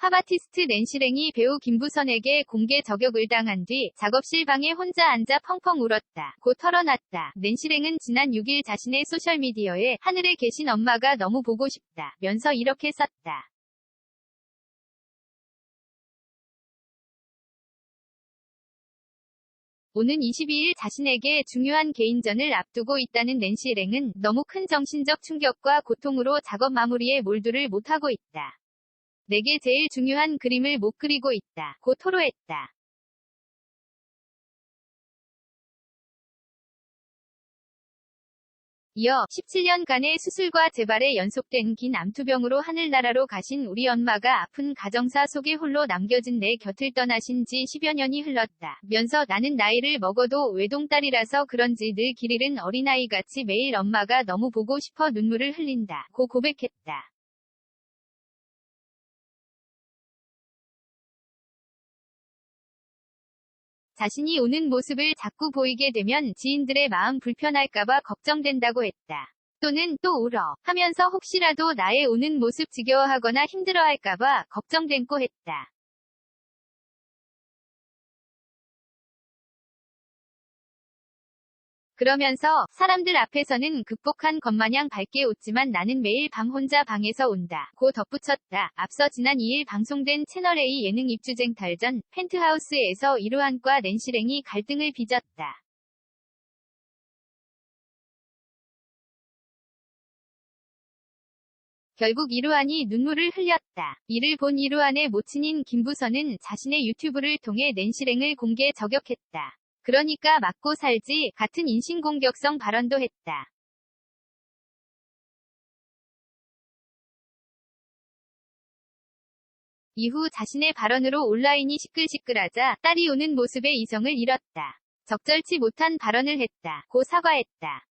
팝아티스트 낸시랭이 배우 김부선에게 공개 저격을 당한 뒤 작업실 방에 혼자 앉아 펑펑 울었다. 고 털어놨다. 낸시랭은 지난 6일 자신의 소셜미디어에 하늘에 계신 엄마가 너무 보고 싶다. 면서 이렇게 썼다. 오는 22일 자신에게 중요한 개인전을 앞두고 있다는 낸시 랭은 너무 큰 정신적 충격과 고통으로 작업 마무리에 몰두를 못하고 있다. 내게 제일 중요한 그림을 못 그리고 있다. 고 토로했다. 이어 17년간의 수술과 재발에 연속된 긴 암투병으로 하늘나라로 가신 우리 엄마가 아픈 가정사 속에 홀로 남겨진 내 곁을 떠나신 지 10여 년이 흘렀다. 면서 나는 나이를 먹어도 외동딸이라서 그런지 늘 길 잃은 어린아이같이 매일 엄마가 너무 보고 싶어 눈물을 흘린다. 고 고백했다. 자신이 우는 모습을 자꾸 보이게 되면 지인들의 마음 불편할까봐 걱정된다고 했다. 또는 또 울어 하면서 혹시라도 나의 우는 모습 지겨워하거나 힘들어할까봐 걱정된고 했다. 그러면서 사람들 앞에서는 극복한 것마냥 밝게 웃지만 나는 매일 밤 혼자 방에서 운다. 고 덧붙였다. 앞서 지난 2일 방송된 채널A 예능 입주쟁 탈전 펜트하우스에서 이루한과 낸시랭이 갈등을 빚었다. 결국 이루한이 눈물을 흘렸다. 이를 본 이루한의 모친인 김부선은 자신의 유튜브를 통해 낸시랭을 공개 저격했다. 그러니까 맞고 살지 같은 인신공격성 발언도 했다. 이후 자신의 발언으로 온라인이 시끌시끌하자 딸이 우는 모습에 이성을 잃었다. 적절치 못한 발언을 했다. 고 사과했다.